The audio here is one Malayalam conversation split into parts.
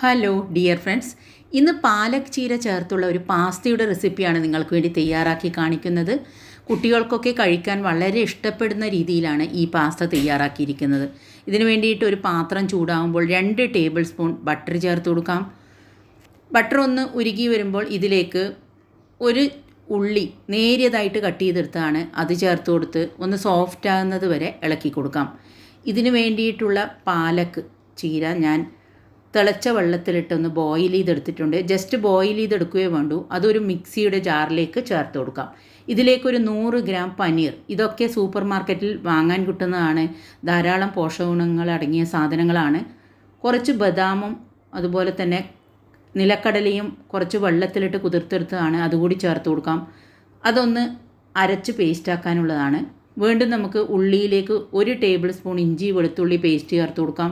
ഹലോ ഡിയർ ഫ്രണ്ട്സ് ഇന്ന് പാലക് ചീര ചേർത്തുള്ള ഒരു പാസ്തയുടെ റെസിപ്പിയാണ് നിങ്ങൾക്ക് വേണ്ടി തയ്യാറാക്കി കാണിക്കുന്നത്. കുട്ടികൾക്കൊക്കെ കഴിക്കാൻ വളരെ ഇഷ്ടപ്പെടുന്ന രീതിയിലാണ് ഈ പാസ്ത തയ്യാറാക്കിയിരിക്കുന്നത്. ഇതിന് വേണ്ടിയിട്ട് ഒരു പാത്രം ചൂടാകുമ്പോൾ രണ്ട് ടേബിൾ സ്പൂൺ ബട്ടർ ചേർത്ത് കൊടുക്കാം. ബട്ടർ ഒന്ന് ഉരുകി വരുമ്പോൾ ഇതിലേക്ക് ഒരു ഉള്ളി നേരിയതായിട്ട് കട്ട് ചെയ്തെടുത്താണ് അത് ചേർത്ത് കൊടുത്ത് ഒന്ന് സോഫ്റ്റ് ആകുന്നത് വരെ ഇളക്കി കൊടുക്കാം. ഇതിന് വേണ്ടിയിട്ടുള്ള പാലക്ക് ചീര ഞാൻ തിളച്ച വെള്ളത്തിലിട്ടൊന്ന് ബോയിൽ ചെയ്തെടുത്തിട്ടുണ്ട്. ജസ്റ്റ് ബോയിൽ ചെയ്തെടുക്കുകയേ വേണ്ടൂ. അതൊരു മിക്സിയുടെ ജാറിലേക്ക് ചേർത്ത് കൊടുക്കാം. ഇതിലേക്കൊരു നൂറ് ഗ്രാം പനീർ. ഇതൊക്കെ സൂപ്പർ മാർക്കറ്റിൽ വാങ്ങാൻ കിട്ടുന്നതാണ്. ധാരാളം പോഷകഗുണങ്ങൾ അടങ്ങിയ സാധനങ്ങളാണ്. കുറച്ച് ബദാമും അതുപോലെ തന്നെ നിലക്കടലയും കുറച്ച് വെള്ളത്തിലിട്ട് കുതിർത്തെടുത്തതാണ്. അതുകൂടി ചേർത്ത് കൊടുക്കാം. അതൊന്ന് അരച്ച് പേസ്റ്റാക്കാനുള്ളതാണ് വീണ്ടും നമുക്ക് ഉള്ളിയിലേക്ക് ഒരു ടേബിൾ സ്പൂൺ ഇഞ്ചി വെളുത്തുള്ളി പേസ്റ്റ് ചേർത്ത് കൊടുക്കാം.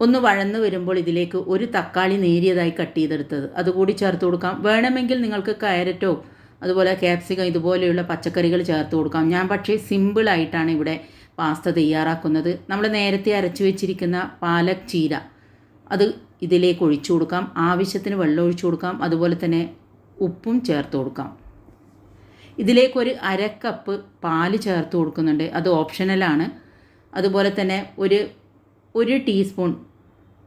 ഒന്ന് വഴന്നു വരുമ്പോൾ ഇതിലേക്ക് ഒരു തക്കാളി നേരിയതായി കട്ട് ചെയ്തെടുത്തത്. അതുകൂടി ചേർത്ത് കൊടുക്കാം. വേണമെങ്കിൽ നിങ്ങൾക്ക് കയരറ്റോ അതുപോലെ ക്യാപ്സിക്കം ഇതുപോലെയുള്ള പച്ചക്കറികൾ ചേർത്ത് കൊടുക്കാം. ഞാൻ പക്ഷേ സിമ്പിളായിട്ടാണ് ഇവിടെ പാസ്ത തയ്യാറാക്കുന്നത്. നമ്മൾ നേരത്തെ അരച്ചു വെച്ചിരിക്കുന്ന പാലക് ചീര അത് ഇതിലേക്ക് ഒഴിച്ചു കൊടുക്കാം. ആവശ്യത്തിന് വെള്ളം ഒഴിച്ചു കൊടുക്കാം. അതുപോലെ തന്നെ ഉപ്പും ചേർത്ത് കൊടുക്കാം. ഇതിലേക്കൊരു അര കപ്പ് പാൽ ചേർത്ത് കൊടുക്കുന്നുണ്ട്. അത് ഓപ്ഷനലാണ് അതുപോലെ തന്നെ ഒരു ഒരു ടീസ്പൂൺ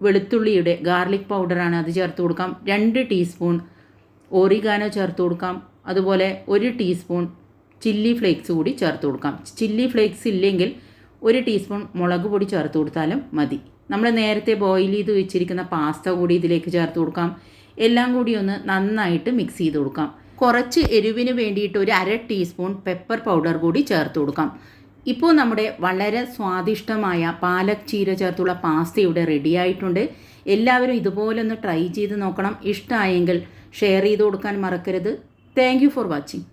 വെളുത്തുള്ളിയുടെ ഗാർലിക് പൗഡറാണ് അത് ചേർത്ത് കൊടുക്കാം. രണ്ട് ടീസ്പൂൺ ഓറിഗാനോ ചേർത്ത് കൊടുക്കാം. അതുപോലെ ഒരു ടീസ്പൂൺ ചില്ലി ഫ്ലേക്സ് കൂടി ചേർത്ത് കൊടുക്കാം. ചില്ലി ഫ്ലേക്സ് ഇല്ലെങ്കിൽ ഒരു ടീസ്പൂൺ മുളക് പൊടി ചേർത്ത് കൊടുത്താലും മതി. നമ്മൾ നേരത്തെ ബോയിൽ ചെയ്ത് വെച്ചിരിക്കുന്ന പാസ്ത കൂടി ഇതിലേക്ക് ചേർത്ത് കൊടുക്കാം. എല്ലാം കൂടി ഒന്ന് നന്നായിട്ട് മിക്സ് ചെയ്ത് കൊടുക്കാം. കുറച്ച് എരിവിന് വേണ്ടിയിട്ട് ഒരു അര ടീസ്പൂൺ പെപ്പർ പൗഡർ കൂടി ചേർത്ത് കൊടുക്കാം. ഇപ്പോൾ നമ്മുടെ വളരെ സ്വാദിഷ്ടമായ പാലക് ചീര ചേർത്തുള്ള പാസ്ത ഇവിടെ റെഡി ആയിട്ടുണ്ട്. എല്ലാവരും ഇതുപോലെ ഒന്ന് ട്രൈ ചെയ്ത് നോക്കണം. ഇഷ്ടമായെങ്കിൽ ഷെയർ ചെയ്ത് കൊടുക്കാൻ മറക്കരുത്. Thank for watching